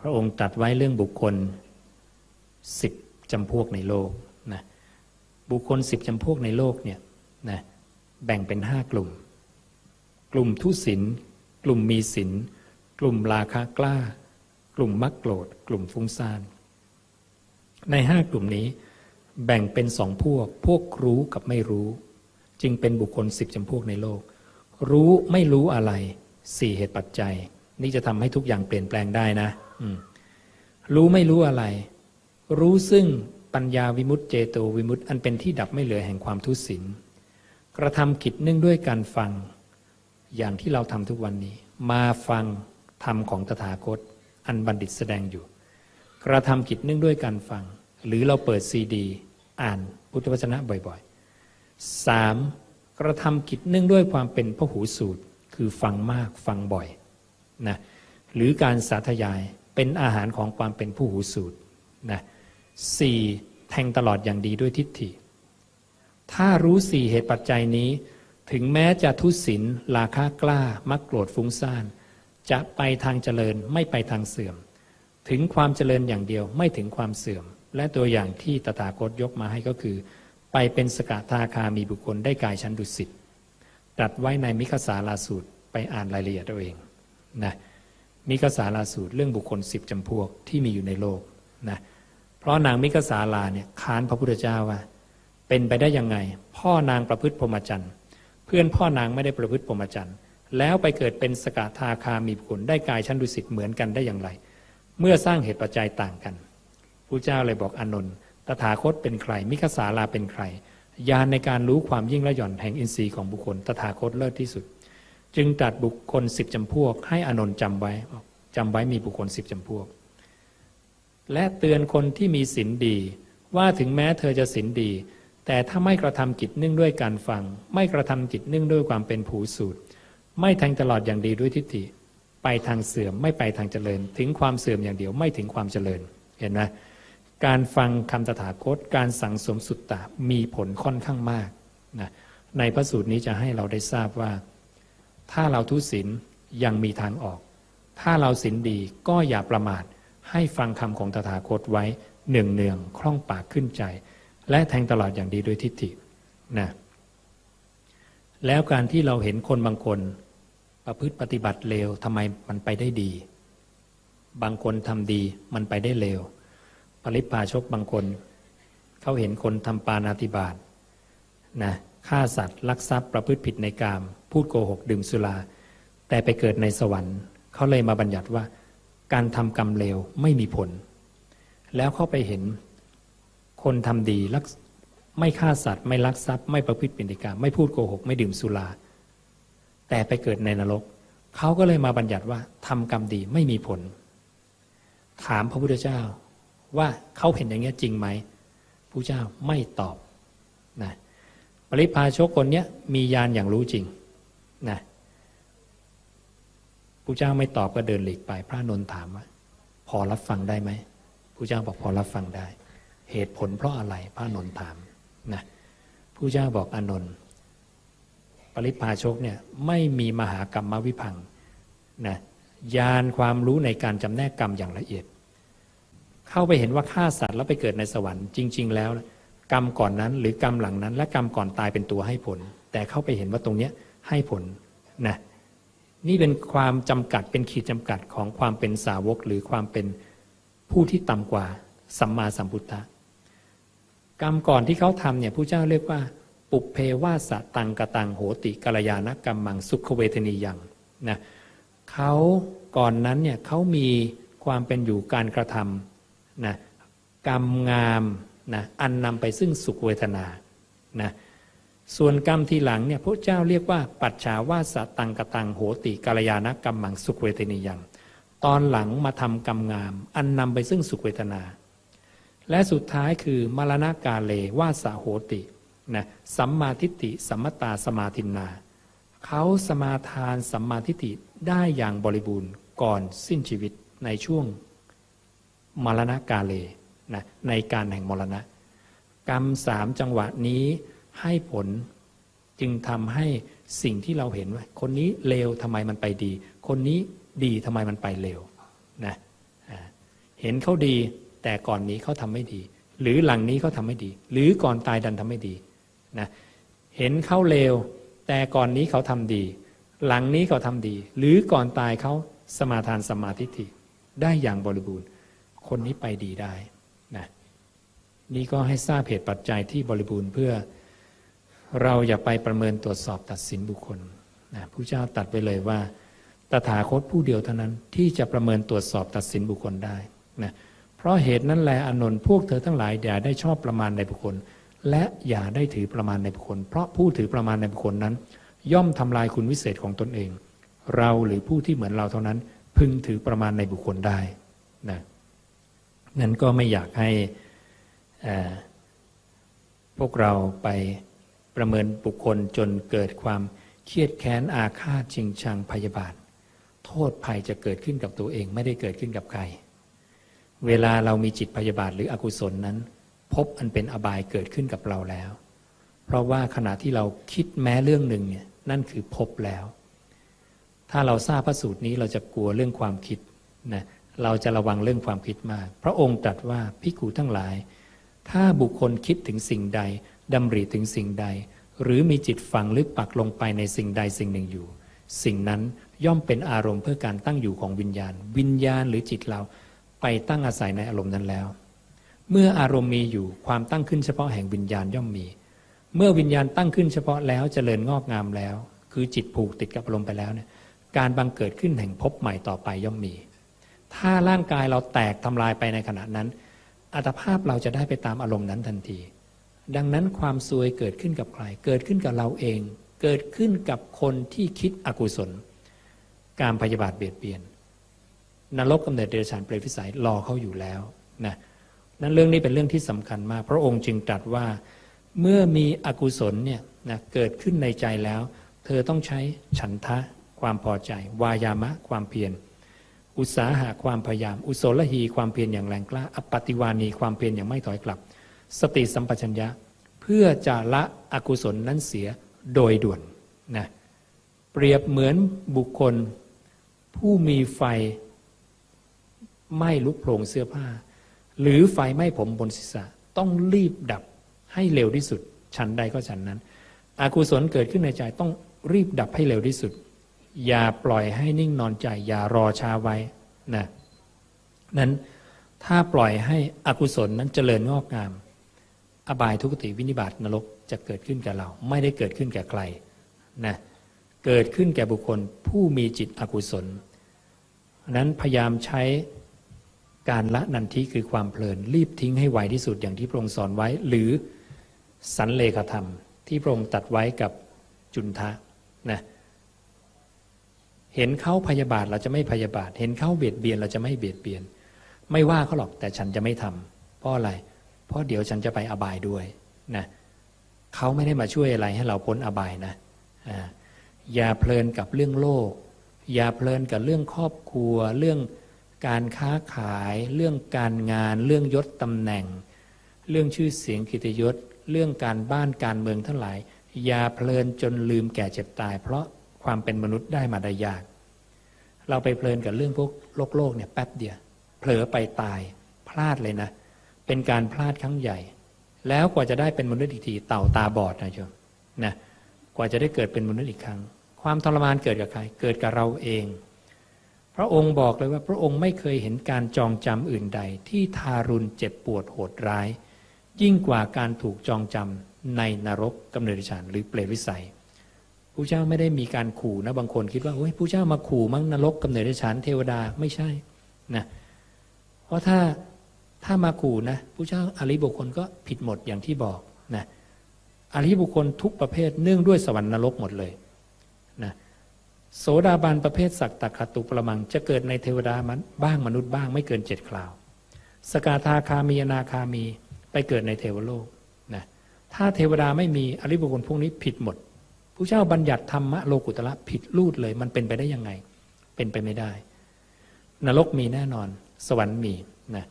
พระองค์ตรัสไว้เรื่องบุคคลสิบจำพวกในโลกนะบุคคลสิบจำพวกในโลกเนี่ยนะแบ่งเป็นห้ากลุ่ม กลุ่มทุศินกลุ่มมีศินกลุ่มราคะกล้า กลุ่มมักโกรธ กลุ่มฟุ้งซ่าน ในห้ากลุ่มนี้ แบ่งเป็นสองพวก พวกรู้กับไม่รู้ จึงเป็นบุคคลสิบจำพวกในโลก รู้ไม่รู้อะไรสี่เหตุปัจจัย นี่จะทำให้ทุกอย่างเปลี่ยนแปลงได้นะ รู้ไม่รู้อะไร รู้ซึ่งปัญญาวิมุตติเจโตวิมุตติอันเป็นที่ดับไม่เหลือแห่งความทุศินกระทำกิจเนื่องด้วยการฟัง อย่างที่เราทำทุกวันนี้ มาฟังธรรมของตถาคต อันบัณฑิตแสดงอยู่ กระทำกิจเนื่องด้วยการฟัง หรือเราเปิดซีดี อ่านพุทธวจนะบ่อยๆสามกระทำกิจเนื่องด้วยความเป็นพหูสูตร คือฟังมากฟังบ่อยนะหรือการสาธยาย เป็นอาหารของความเป็นผู้หูสูตรนะสี่แทงตลอดอย่างดีด้วยทิฏฐิ ถ้ารู้สี่เหตุปัจจัยนี้ ถึงแม้จะทุศินราคากล้า มักโกรธฟุ้งซ่าน จะไปทางเจริญไม่ไปทางเสื่อม ถึงความเจริญอย่างเดียวไม่ถึงความเสื่อม และตัวอย่างที่ตถาคตยกมาให้ก็คือ ไปเป็นสกทาคามีบุคคลได้กายชั้นดุสิตตรัสไว้ในมิคสาลาสูตรไปอ่านรายละเอียดเอาเองนะ มิคสาลาสูตรเรื่องบุคคลสิบจำพวกที่มีอยู่ในโลกนะเพราะนางมิคสาลาเนี่ยค้านพระพุทธเจ้าว่า เป็นไปได้ยังไง พ่อนางประพฤติพรหมจรรย์เพื่อนพ่อนางไม่ได้ประพฤติพรหมจรรย์แล้วไปเกิดเป็นสกทาคามีบุคคลได้กายชั้นดุสิตเหมือนกันได้อย่างไร เมื่อสร้างเหตุปัจจัยต่างกันพระเจ้าเลยบอกอนนท์ตถาคตเป็นใคร มิคสาลาเป็นใครญาณในการรู้ความยิ่งและหย่อนแห่งอินทรีย์ของบุคคล ตถาคตเลิศที่สุด จึงตรัสบุคคลสิบจำพวก ให้อนนท์จำไว้จำไว้มีบุคคลสิบจำพวก และเตือนคนที่มีศีลดี ว่าถึงแม้เธอจะศีลดี แต่ถ้าไม่กระทำกิจเนื่องด้วยการฟัง ไม่กระทำกิจเนื่องด้วยความเป็นผูสูตร ไม่แทงตลอดอย่างดีด้วยทิฏฐิ ไปทางเสื่อมไม่ไปทางเจริญ ถึงความเสื่อมอย่างเดียวไม่ถึงความเจริญเห็นไหมการฟังคำตถาคต การสั่งสมสุตตะมีผลค่อนข้างมากนะในพระสูตรนี้จะให้เราได้ทราบว่า ถ้าเราทุศีลยังมีทางออก ถ้าเราศีลดีก็อย่าประมาท ให้ฟังคำของตถาคตไว้เนืองเนืองคล่องปากขึ้นใจ และแทงตลอดอย่างดีด้วยทิฏฐินะแล้วการที่เราเห็นคนบางคน ประพฤติปฏิบัติเลวทำไมมันไปได้ดี บางคนทำดีมันไปได้เลวปริพาชกบางคน เขาเห็นคนทำปานาติบาตนะฆ่าสัตว์ลักทรัพย์ประพฤติผิดในกาม พูดโกหกดื่มสุรา แต่ไปเกิดในสวรรค์เขาเลยมาบัญญัติว่า การทำกรรมเลวไม่มีผล แล้วเขาไปเห็นคนทำดีลักไม่ฆ่าสัตว์ ไม่ลักทรัพย์ ไม่ประพฤติผิดในกามไม่พูดโกหก ไม่ดื่มสุรา แต่ไปเกิดในนรกเขาก็เลยมาบัญญัติว่าทำกรรมดีไม่มีผล ถามพระพุทธเจ้าว่าเขาเห็นอย่างนี้จริงไหมพระเจ้าไม่ตอบนะปริพาชกคนนี้มียานอย่างรู้จริงนะ พระเจ้าไม่ตอบก็เดินหลีกไป พระนนท์ถามว่าพอรับฟังได้ไหมพระเจ้าบอกพอรับฟังได้ เหตุผลเพราะอะไรพระนนท์ถามนะพระเจ้าบอกอนนท์ปริพาชกเนี่ยไม่มีมหากรรมวิพังนะยานความรู้ในการจำแนกกรรมอย่างละเอียด เข้าไปเห็นว่าฆ่าสัตว์แล้วไปเกิดในสวรรค์จริง ๆ แล้วกรรมก่อนนั้น หรือกรรมหลังนั้น และกรรมก่อนตายเป็นตัวให้ผล แต่เข้าไปเห็นว่าตรงเนี้ยให้ผลนะ นี่เป็นความจำกัดเป็นขีดจำกัดของความเป็นสาวกหรือความเป็นผู้ที่ต่ำกว่าสัมมาสัมพุทธะกรรมก่อนที่เขาทำเนี่ยผู้เจ้าเรียกว่า ปุเพวาสะตังกตังโหติกัลยาณกรรมังสุขเวทนียังนะเขาก่อนนั้นเนี่ยเขามีความเป็นอยู่การกระทำนะกรรมงามนะอันนำไปซึ่งสุขเวทนานะ ส่วนกรรมทีหลังเนี่ยพระเจ้าเรียกว่า ปัจฉาวาสตังกตังโหติกัลยาณกรรมมังสุขเวทนียังตอนหลังมาทำกรรมงาม อันนำไปซึ่งสุขเวทนา และสุดท้ายคือมรณกาเลวาสาโหตินะสัมมาทิฏฐิสัมมตาสมาทินนาเขาสมาทานสัมมาทิฏฐิได้อย่างบริบูรณ์ก่อนสิ้นชีวิตในช่วงมรณกาเลนะในการแห่งมรณะ กรรมสามจังหวะนี้ ให้ผลจึงทำให้สิ่งที่เราเห็นว่า คนนี้เลวทำไมมันไปดี คนนี้ดีทำไมมันไปเลวนะเห็นเขาดีแต่ก่อนนี้เขาทำไม่ดี หรือหลังนี้เขาทำไม่ดี หรือก่อนตายดันทำไม่ดีนะเห็นเขาเลวแต่ก่อนนี้เขาทำดี หลังนี้เขาทำดี หรือก่อนตายเขาสมาทานสมาธิิได้อย่างบริบูรณ์ คนนี้ไปดีได้นะนี่ก็ให้ทราบเหตุปัจจัยที่บริบูรณ์เพื่อ เราอย่าไปประเมินตรวจสอบตัดสินบุคคลนะผู้เจ้าตัดไปเลยว่า ตถาคตผู้เดียวเท่านั้นที่จะประเมินตรวจสอบตัดสินบุคคลได้นะเพราะเหตุนั้นแลอนนท์พวกเธอทั้งหลายอย่าได้ชอบประมาณในบุคคล และอย่าได้ถือประมาณในบุคคล เพราะผู้ถือประมาณในบุคคลนั้น ย่อมทำลายคุณวิเศษของตนเอง เราหรือผู้ที่เหมือนเราเท่านั้น พึงถือประมาณในบุคคลได้นะนั้นก็ไม่อยากให้พวกเราไป ประเมินบุคคลจนเกิดความเครียดแค้นอาฆาตชิงชังพยาบาท โทษภัยจะเกิดขึ้นกับตัวเองไม่ได้เกิดขึ้นกับใคร เวลาเรามีจิตพยาบาทหรืออกุศลนั้น พบอันเป็นอบายเกิดขึ้นกับเราแล้ว เพราะว่าขณะที่เราคิดแม้เรื่องหนึ่งเนี่ยนั่นคือพบแล้ว ถ้าเราทราบพระสูตรนี้เราจะกลัวเรื่องความคิดนะเราจะระวังเรื่องความคิดมาก พระองค์ตรัสว่าพิกูทั้งหลาย ถ้าบุคคลคิดถึงสิ่งใด ดำริถึงสิ่งใด หรือมีจิตฝังหรือปักลงไปในสิ่งใดสิ่งหนึ่งอยู่ สิ่งนั้นย่อมเป็นอารมณ์เพื่อการตั้งอยู่ของวิญญาณ วิญญาณหรือจิตเราไปตั้งอาศัยในอารมณ์นั้นแล้ว เมื่ออารมณ์มีอยู่ความตั้งขึ้นเฉพาะแห่งวิญญาณย่อมมี เมื่อวิญญาณตั้งขึ้นเฉพาะแล้วจเจริญงอกงามแล้ว คือจิตผูกติดกับอารมณ์ไปแล้วเนี่ยการบังเกิดขึ้นแห่งภพใหม่ต่อไปย่อมมี ถ้าร่างกายเราแตกทำลายไปในขณะนั้นอัตภาพเราจะได้ไปตามอารมณ์นั้นทันที ดังนั้นความซวยเกิดขึ้นกับใคร เกิดขึ้นกับเราเอง เกิดขึ้นกับคนที่คิดอกุศล การพยาบาทเบียดเบียน นรกกำเนิดเดรัจฉานเปรตวิสัยรอเขาอยู่แล้วนะนั้นเรื่องนี้เป็นเรื่องที่สำคัญมาก พระองค์จึงตรัสว่าเมื่อมีอกุศลเนี่ยนะเกิดขึ้นในใจแล้ว เธอต้องใช้ฉันทะความพอใจ วายามะความเพียร อุตสาหะความพยายาม อุโสลหีความเพียรอย่างแรงกล้าอปฏิวานีความเพียรอย่างไม่ถอยกลับ สติสัมปชัญญะ เพื่อจะละอกุศลนั้นเสียโดยด่วนนะเปรียบเหมือนบุคคล ผู้มีไฟไหม้ลุกโผลงเสื้อผ้า หรือไฟไหม้ผมบนศีรษะ ต้องรีบดับให้เร็วที่สุด ชั้นใดก็ชั้นนั้นอกุศลเกิดขึ้นในใจต้องรีบดับให้เร็วที่สุด อย่าปล่อยให้นิ่งนอนใจ อย่ารอช้าไว้นะนั้นถ้าปล่อยให้อกุศลนั้นเจริญงอกงาม อบายทุกติวินิบาตนรกจะเกิดขึ้นแก่เรา ไม่ได้เกิดขึ้นแก่ใครนะเกิดขึ้นแก่บุคคลผู้มีจิตอกุศล นั้นพยายามใช้การละนันทิคือความเพลิน รีบทิ้งให้ไวที่สุดอย่างที่พระองค์สอนไว้ หรือสันเลขธรรม ที่พระองค์ตัดไว้กับจุนทะนะเห็นเขาพยาบาทเราจะไม่พยาบาท เห็นเขาเบียดเบียนเราจะไม่เบียดเบียน ไม่ว่าเขาหรอกแต่ฉันจะไม่ทำเพราะอะไรเพราะเดี๋ยวฉันจะไปอบายด้วยนะเขาไม่ได้มาช่วยอะไรให้เราพ้นอบายนะอย่าเพลินกับเรื่องโลก อย่าเพลินกับเรื่องครอบครัว เรื่องการค้าขาย เรื่องการงาน เรื่องยศตำแหน่ง เรื่องชื่อเสียงกิตยศ เรื่องการบ้านการเมืองทั้งหลาย อย่าเพลินจนลืมแก่เจ็บตาย เพราะความเป็นมนุษย์ได้มาได้ยาก เราไปเพลินกับเรื่องพวกโลกโลกเนี่ยแป๊บเดียวเผลอไปตายพลาดเลยนะ เป็นการพลาดครั้งใหญ่ แล้วกว่าจะได้เป็นมนุษย์อีกทีเต่าตาบอดนะโยมนะกว่าจะได้เกิดเป็นมนุษย์อีกครั้ง ความทรมานเกิดกับใคร เกิดกับเราเอง พระองค์บอกเลยว่าพระองค์ไม่เคยเห็นการจองจำอื่นใด ที่ทารุณเจ็บปวดโหดร้าย ยิ่งกว่าการถูกจองจำในนรกกำเนิดฉันหรือเปรตวิสัยผู้เจ้าไม่ได้มีการขู่นะบางคนคิดว่าโอ้ยผู้เจ้ามาขู่มั้งนรกกำเนิดฉันเทวดาไม่ใช่นะเพราะถ้า ถ้ามาขู่นะผู้เจ้าอริบุคคลก็ผิดหมดอย่างที่บอกนะอริบุคคลทุกประเภทเนื่องด้วยสวรรค์นรกหมดเลยนะโสดาบันประเภทสักตะขตุประมัง จะเกิดในเทวดามันบ้างมนุษย์บ้างไม่เกินเจ็ดคราว สกาธาคามีนาคามีไปเกิดในเทวโลกนะถ้าเทวดาไม่มีอริบุคคลพวกนี้ผิดหมดผู้เจ้าบัญญัติธรรมะโลกุตละผิดลูดเลยมันเป็นไปได้ยังไง เป็นไปไม่ได้ นรกมีแน่นอน สวรรค์มีนะ